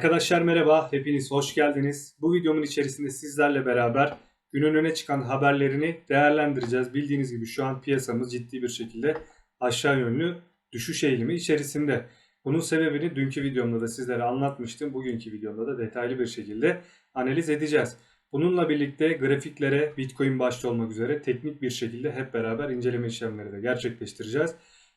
Arkadaşlar merhaba, hepiniz hoş geldiniz. Bu videomun içerisinde sizlerle beraber günün öne çıkan haberlerini değerlendireceğiz. Bildiğiniz gibi şu an piyasamız ciddi bir şekilde aşağı yönlü düşüş eğilimi içerisinde. Bunun sebebini dünkü videomda da sizlere anlatmıştım. Bugünkü videomda da detaylı bir şekilde analiz edeceğiz. Bununla birlikte grafiklere Bitcoin başta olmak üzere teknik bir şekilde hep beraber inceleme işlemleri de gerçekleştireceğiz.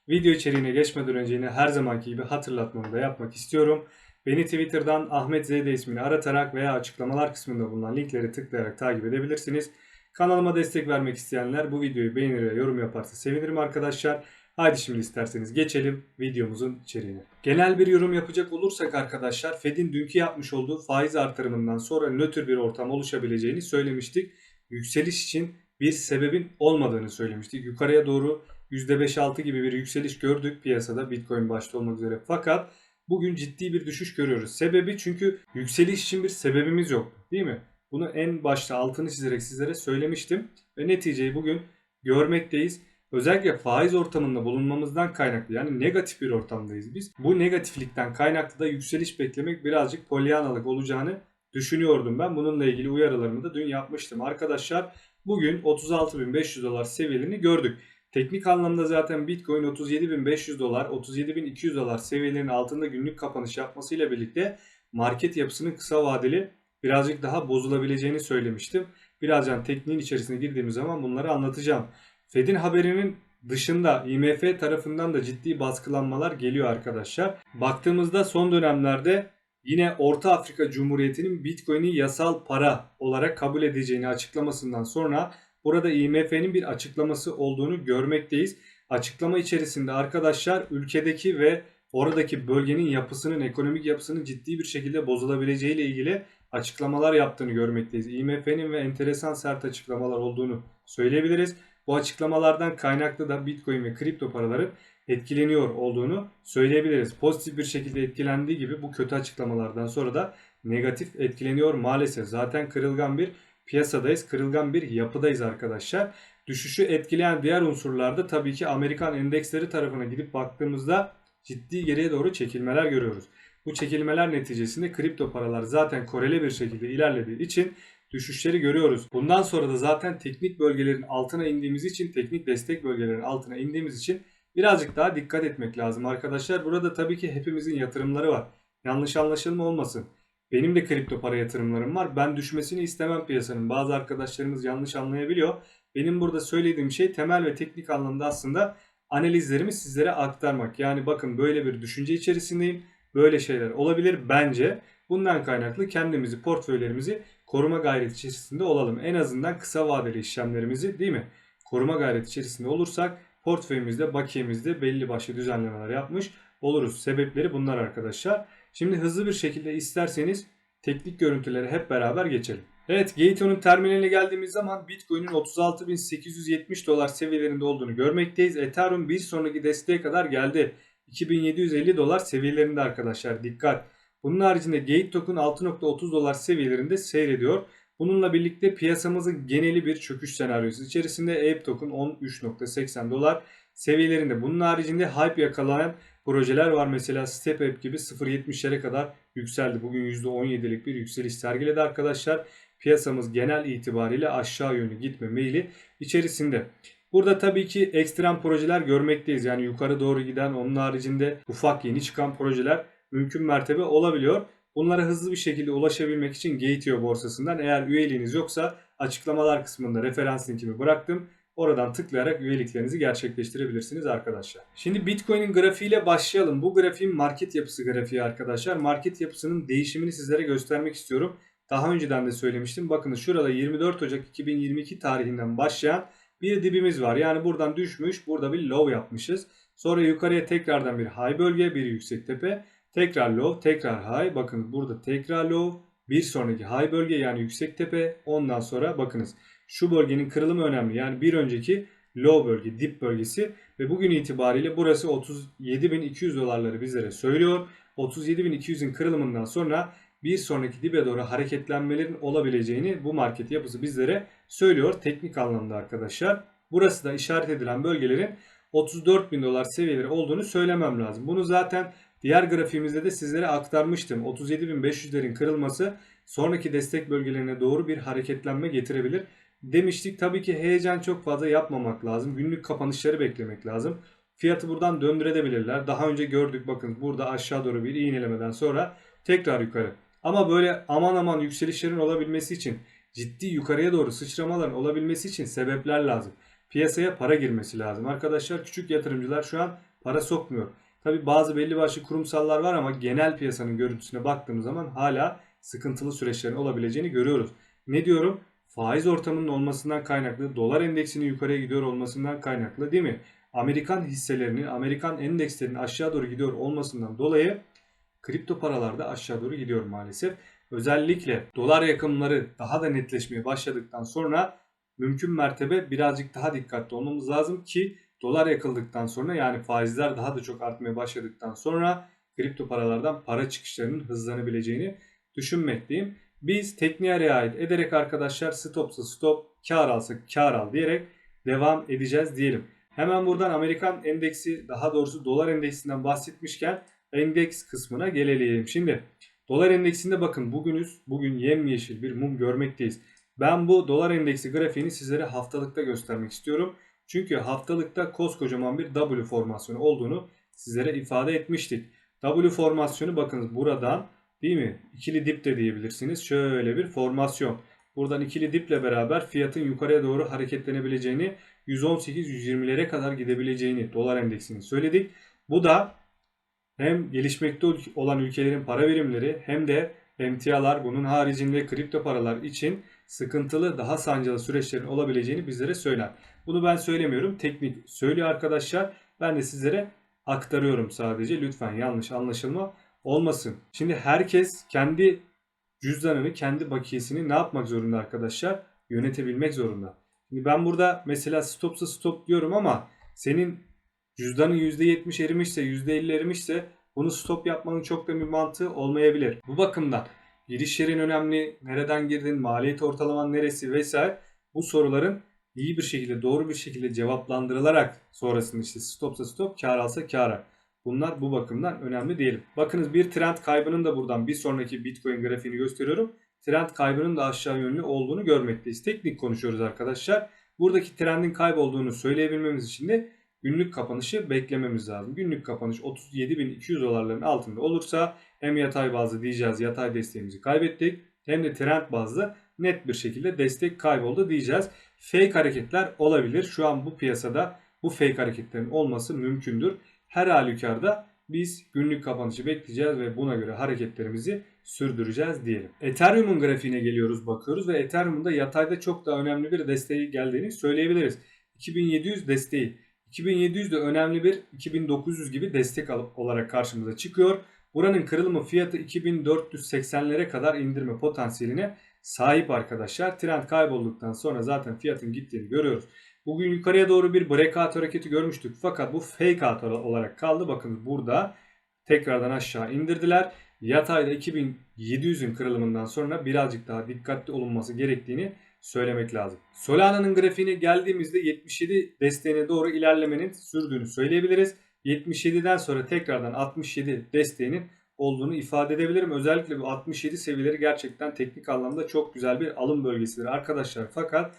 Video içeriğine geçmeden önce yine her zamanki gibi hatırlatmamı da yapmak istiyorum. Beni Twitter'dan Ahmet Zeyde ismini aratarak veya açıklamalar kısmında bulunan linkleri tıklayarak takip edebilirsiniz. Kanalıma destek vermek isteyenler bu videoyu beğenir ve yorum yaparsa sevinirim arkadaşlar. Haydi şimdi isterseniz geçelim videomuzun içeriğine. Genel bir yorum yapacak olursak arkadaşlar Fed'in dünkü yapmış olduğu faiz artırımından sonra nötr bir ortam oluşabileceğini söylemiştik. Yükseliş için bir sebebin olmadığını söylemiştik. Yukarıya doğru %5-6 gibi bir yükseliş gördük piyasada Bitcoin başta olmak üzere. Fakat bugün ciddi bir düşüş görüyoruz. Sebebi çünkü yükseliş için bir sebebimiz yok değil mi? Bunu en başta altını çizerek sizlere söylemiştim ve neticeyi bugün görmekteyiz. Özellikle faiz ortamında bulunmamızdan kaynaklı yani negatif bir ortamdayız biz. Bu negatiflikten kaynaklı da yükseliş beklemek birazcık polyanalık olacağını düşünüyordum ben. Bununla ilgili uyarılarımı da dün yapmıştım. Arkadaşlar bugün 36.500 dolar seviyelerini gördük. Teknik anlamda zaten Bitcoin 37.500 dolar, 37.200 dolar seviyelerinin altında günlük kapanış yapmasıyla birlikte market yapısının kısa vadeli birazcık daha bozulabileceğini söylemiştim. Birazdan tekniğin içerisine girdiğimiz zaman bunları anlatacağım. Fed'in haberinin dışında IMF tarafından da ciddi baskılanmalar geliyor arkadaşlar. Baktığımızda son dönemlerde yine Orta Afrika Cumhuriyeti'nin Bitcoin'i yasal para olarak kabul edeceğini açıklamasından sonra burada IMF'nin bir açıklaması olduğunu görmekteyiz. Açıklama içerisinde arkadaşlar ülkedeki ve oradaki bölgenin yapısının, ekonomik yapısının ciddi bir şekilde bozulabileceği ile ilgili açıklamalar yaptığını görmekteyiz. IMF'nin ve enteresan sert açıklamalar olduğunu söyleyebiliriz. Bu açıklamalardan kaynaklı da Bitcoin ve kripto paraların etkileniyor olduğunu söyleyebiliriz. Pozitif bir şekilde etkilendiği gibi bu kötü açıklamalardan sonra da negatif etkileniyor maalesef. Zaten kırılgan bir piyasadayız, kırılgan bir yapıdayız arkadaşlar. Düşüşü etkileyen diğer unsurlarda tabii ki Amerikan endeksleri tarafına gidip baktığımızda ciddi geriye doğru çekilmeler görüyoruz. Bu çekilmeler neticesinde kripto paralar zaten koreli bir şekilde ilerlediği için düşüşleri görüyoruz. Bundan sonra da zaten teknik bölgelerin altına indiğimiz için, teknik destek bölgelerin altına indiğimiz için birazcık daha dikkat etmek lazım arkadaşlar. Burada tabii ki hepimizin yatırımları var. Yanlış anlaşılma olmasın. Benim de kripto para yatırımlarım var. Ben düşmesini istemem piyasanın. Bazı arkadaşlarımız yanlış anlayabiliyor. Benim burada söylediğim şey temel ve teknik anlamda aslında analizlerimi sizlere aktarmak. Yani bakın böyle bir düşünce içerisindeyim. Böyle şeyler olabilir bence. Bundan kaynaklı kendimizi, portföylerimizi koruma gayreti içerisinde olalım. En azından kısa vadeli işlemlerimizi değil mi? Koruma gayreti içerisinde olursak portföyümüzde, bakiyemizde belli başlı düzenlemeler yapmış oluruz. Sebepleri bunlar arkadaşlar. Şimdi hızlı bir şekilde isterseniz teknik görüntülere hep beraber geçelim. Evet Gateon'un terminaline geldiğimiz zaman Bitcoin'in 36.870 dolar seviyelerinde olduğunu görmekteyiz. Ethereum bir sonraki desteğe kadar geldi. 2750 dolar seviyelerinde arkadaşlar dikkat. Bunun haricinde Gate Token 6.30 dolar seviyelerinde seyrediyor. Bununla birlikte piyasamızın geneli bir çöküş senaryosu içerisinde Ape Token 13.80 dolar seviyelerinde. Bunun haricinde hype yakalayan projeler var. Mesela Step App gibi 0.70'lere kadar yükseldi. Bugün %17'lik bir yükseliş sergiledi arkadaşlar. Piyasamız genel itibariyle aşağı yönlü gitme meyli içerisinde. Burada tabii ki ekstrem projeler görmekteyiz. Yani yukarı doğru giden onun haricinde ufak yeni çıkan projeler mümkün mertebe olabiliyor. Bunlara hızlı bir şekilde ulaşabilmek için Gateo borsasından eğer üyeliğiniz yoksa açıklamalar kısmında referans linkimi bıraktım. Oradan tıklayarak üyeliklerinizi gerçekleştirebilirsiniz arkadaşlar. Şimdi Bitcoin'in grafiğiyle başlayalım. Bu grafiğin market yapısı grafiği arkadaşlar. Market yapısının değişimini sizlere göstermek istiyorum. Daha önceden de söylemiştim. Bakın şurada 24 Ocak 2022 tarihinden başlayan bir dibimiz var. Yani buradan düşmüş, burada bir low yapmışız. Sonra yukarıya tekrardan bir high bölge, bir yüksek tepe. Tekrar low, tekrar high. Bakın burada tekrar low. Bir sonraki high bölge yani yüksek tepe. Ondan sonra bakınız şu bölgenin kırılımı önemli. Yani bir önceki low bölge, dip bölgesi ve bugün itibariyle burası 37.200 dolarları bizlere söylüyor. 37.200'ün kırılımından sonra bir sonraki dibe doğru hareketlenmelerin olabileceğini bu market yapısı bizlere söylüyor teknik anlamda arkadaşlar. Burası da işaret edilen bölgelerin 34 bin dolar seviyeleri olduğunu söylemem lazım. Bunu zaten Diğer grafiğimizde de sizlere aktarmıştım. 37.500'lerin kırılması sonraki destek bölgelerine doğru bir hareketlenme getirebilir. Demiştik tabii ki heyecan çok fazla yapmamak lazım. Günlük kapanışları beklemek lazım. Fiyatı buradan döndürebilirler. Daha önce gördük bakın burada aşağı doğru bir iğnelemeden sonra tekrar yukarı. Ama böyle aman aman yükselişlerin olabilmesi için ciddi yukarıya doğru sıçramaların olabilmesi için sebepler lazım. Piyasaya para girmesi lazım. Arkadaşlar küçük yatırımcılar şu an para sokmuyor. Tabi bazı belli başlı kurumsallar var ama genel piyasanın görüntüsüne baktığımız zaman hala sıkıntılı süreçlerin olabileceğini görüyoruz. Ne diyorum? Faiz ortamının olmasından kaynaklı, dolar endeksinin yukarıya gidiyor olmasından kaynaklı değil mi? Amerikan hisselerinin, Amerikan endekslerinin aşağı doğru gidiyor olmasından dolayı kripto paralar da aşağı doğru gidiyor maalesef. Özellikle dolar yakımları daha da netleşmeye başladıktan sonra mümkün mertebe birazcık daha dikkatli olmamız lazım ki dolar yakıldıktan sonra yani faizler daha da çok artmaya başladıktan sonra kripto paralardan para çıkışlarının hızlanabileceğini düşünmekteyim. Biz tekniğe riayet ederek arkadaşlar stopsa stop, kar alsa kar al diyerek devam edeceğiz diyelim. Hemen buradan Amerikan endeksi daha doğrusu dolar endeksinden bahsetmişken endeks kısmına gelelim. Şimdi dolar endeksinde bakın bugünüz bugün yemyeşil bir mum görmekteyiz. Ben bu dolar endeksi grafiğini sizlere haftalıkta göstermek istiyorum. Çünkü haftalıkta koskocaman bir W formasyonu olduğunu sizlere ifade etmiştik. W formasyonu bakınız buradan değil mi? İkili dip de diyebilirsiniz. Şöyle bir formasyon. Buradan ikili diple beraber fiyatın yukarıya doğru hareketlenebileceğini 118-120'lere kadar gidebileceğini dolar endeksini söyledik. Bu da hem gelişmekte olan ülkelerin para birimleri hem de emtialar bunun haricinde kripto paralar için sıkıntılı daha sancılı süreçlerin olabileceğini bizlere söyler. Bunu ben söylemiyorum. Teknik söylüyor arkadaşlar. Ben de sizlere aktarıyorum sadece. Lütfen yanlış anlaşılma olmasın. Şimdi herkes kendi cüzdanını, kendi bakiyesini ne yapmak zorunda arkadaşlar? Yönetebilmek zorunda. Şimdi ben burada mesela stopsa stop diyorum ama senin cüzdanın %70 erimişse, %50 erimişse bunu stop yapmanın çok da bir mantığı olmayabilir. Bu bakımdan giriş yerin önemli, nereden girdin, maliyet ortalaman neresi vesaire bu soruların iyi bir şekilde, doğru bir şekilde cevaplandırılarak sonrasında işte stopsa stop, kar alsa kara. Bunlar bu bakımdan önemli diyelim. Bakınız bir trend kaybının da buradan bir sonraki Bitcoin grafiğini gösteriyorum. Trend kaybının da aşağı yönlü olduğunu görmekteyiz. Teknik konuşuyoruz arkadaşlar. Buradaki trendin kaybolduğunu söyleyebilmemiz için de günlük kapanışı beklememiz lazım. Günlük kapanış 37.200 dolarların altında olursa hem yatay bazlı diyeceğiz yatay desteğimizi kaybettik hem de trend bazlı net bir şekilde destek kayboldu diyeceğiz. Fake hareketler olabilir. Şu an bu piyasada bu fake hareketlerin olması mümkündür. Her halükarda biz günlük kapanışı bekleyeceğiz ve buna göre hareketlerimizi sürdüreceğiz diyelim. Ethereum'un grafiğine geliyoruz bakıyoruz ve Ethereum'un da yatayda çok daha önemli bir desteği geldiğini söyleyebiliriz. 2700 desteği. 2700 de önemli bir 2900 gibi destek olarak karşımıza çıkıyor. Buranın kırılımı fiyatı 2480'lere kadar indirme potansiyeline sahip arkadaşlar. Trend kaybolduktan sonra zaten fiyatın gittiğini görüyoruz. Bugün yukarıya doğru bir breakout hareketi görmüştük. Fakat bu fake out olarak kaldı. Bakın burada tekrardan aşağı indirdiler. Yatayda 2700'ün kırılımından sonra birazcık daha dikkatli olunması gerektiğini söylemek lazım. Solana'nın grafiğine geldiğimizde 77 desteğine doğru ilerlemenin sürdüğünü söyleyebiliriz. 77'den sonra tekrardan 67 desteğinin olduğunu ifade edebilirim. Özellikle bu 67 seviyeleri gerçekten teknik anlamda çok güzel bir alım bölgesidir arkadaşlar. Fakat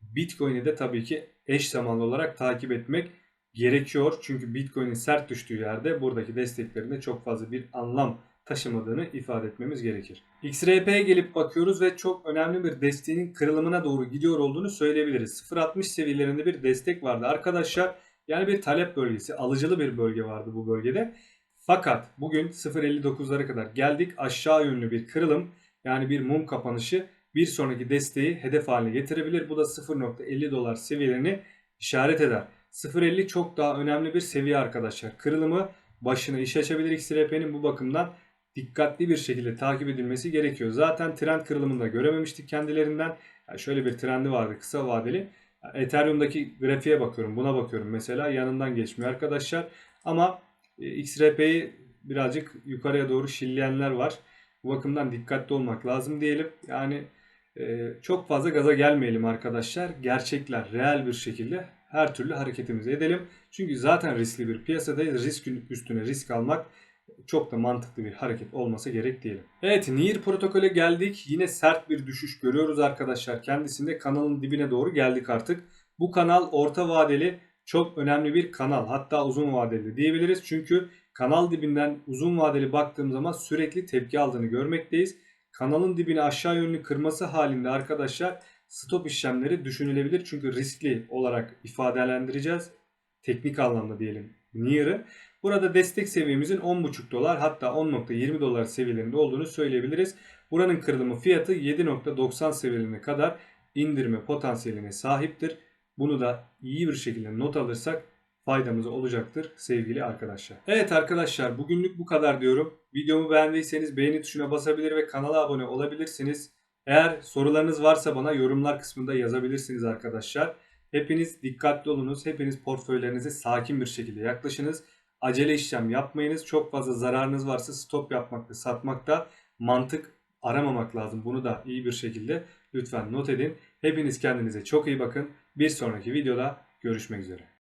Bitcoin'i de tabii ki eş zamanlı olarak takip etmek gerekiyor. Çünkü Bitcoin'in sert düştüğü yerde buradaki desteklerinde çok fazla bir anlam taşımadığını ifade etmemiz gerekir. XRP'ye gelip bakıyoruz ve çok önemli bir desteğinin kırılımına doğru gidiyor olduğunu söyleyebiliriz. 0.60 seviyelerinde bir destek vardı arkadaşlar. Yani bir talep bölgesi, alıcılı bir bölge vardı bu bölgede. Fakat bugün 0.59'lara kadar geldik. Aşağı yönlü bir kırılım yani bir mum kapanışı bir sonraki desteği hedef haline getirebilir. Bu da 0.50 dolar seviyelerini işaret eder. 0.50 çok daha önemli bir seviye arkadaşlar. Kırılımı başına iş açabilir XRP'nin bu bakımdan dikkatli bir şekilde takip edilmesi gerekiyor. Zaten trend kırılımında görememiştik kendilerinden. Yani şöyle bir trendi vardı kısa vadeli. Ethereum'daki grafiğe bakıyorum buna bakıyorum mesela yanından geçmiyor arkadaşlar. Ama e, XRP'yi birazcık yukarıya doğru şilleyenler var. Bu bakımdan dikkatli olmak lazım diyelim. Yani çok fazla gaza gelmeyelim arkadaşlar. Gerçekler, reel bir şekilde her türlü hareketimizi edelim. Çünkü zaten riskli bir piyasadayız. Risk üstüne risk almak çok da mantıklı bir hareket olması gerek diyelim. Evet Near protokole geldik. Yine sert bir düşüş görüyoruz arkadaşlar. Kendisinde kanalın dibine doğru geldik artık. Bu kanal orta vadeli çok önemli bir kanal. Hatta uzun vadeli diyebiliriz. Çünkü kanal dibinden uzun vadeli baktığım zaman sürekli tepki aldığını görmekteyiz. Kanalın dibini aşağı yönlü kırması halinde arkadaşlar stop işlemleri düşünülebilir. Çünkü riskli olarak ifadelendireceğiz. Teknik anlamda diyelim Near'ı. Burada destek seviyemizin 10.5 dolar hatta 10.20 dolar seviyelerinde olduğunu söyleyebiliriz. Buranın kırılımı fiyatı 7.90 seviyelerine kadar indirme potansiyeline sahiptir. Bunu da iyi bir şekilde not alırsak faydamız olacaktır sevgili arkadaşlar. Evet arkadaşlar bugünlük bu kadar diyorum. Videomu beğendiyseniz beğeni tuşuna basabilir ve kanala abone olabilirsiniz. Eğer sorularınız varsa bana yorumlar kısmında yazabilirsiniz arkadaşlar. Hepiniz dikkatli olunuz. Hepiniz portföylerinize sakin bir şekilde yaklaşınız. Acele işlem yapmayınız. Çok fazla zararınız varsa stop yapmakta, satmakta mantık aramamak lazım. Bunu da iyi bir şekilde lütfen not edin. Hepiniz kendinize çok iyi bakın. Bir sonraki videoda görüşmek üzere.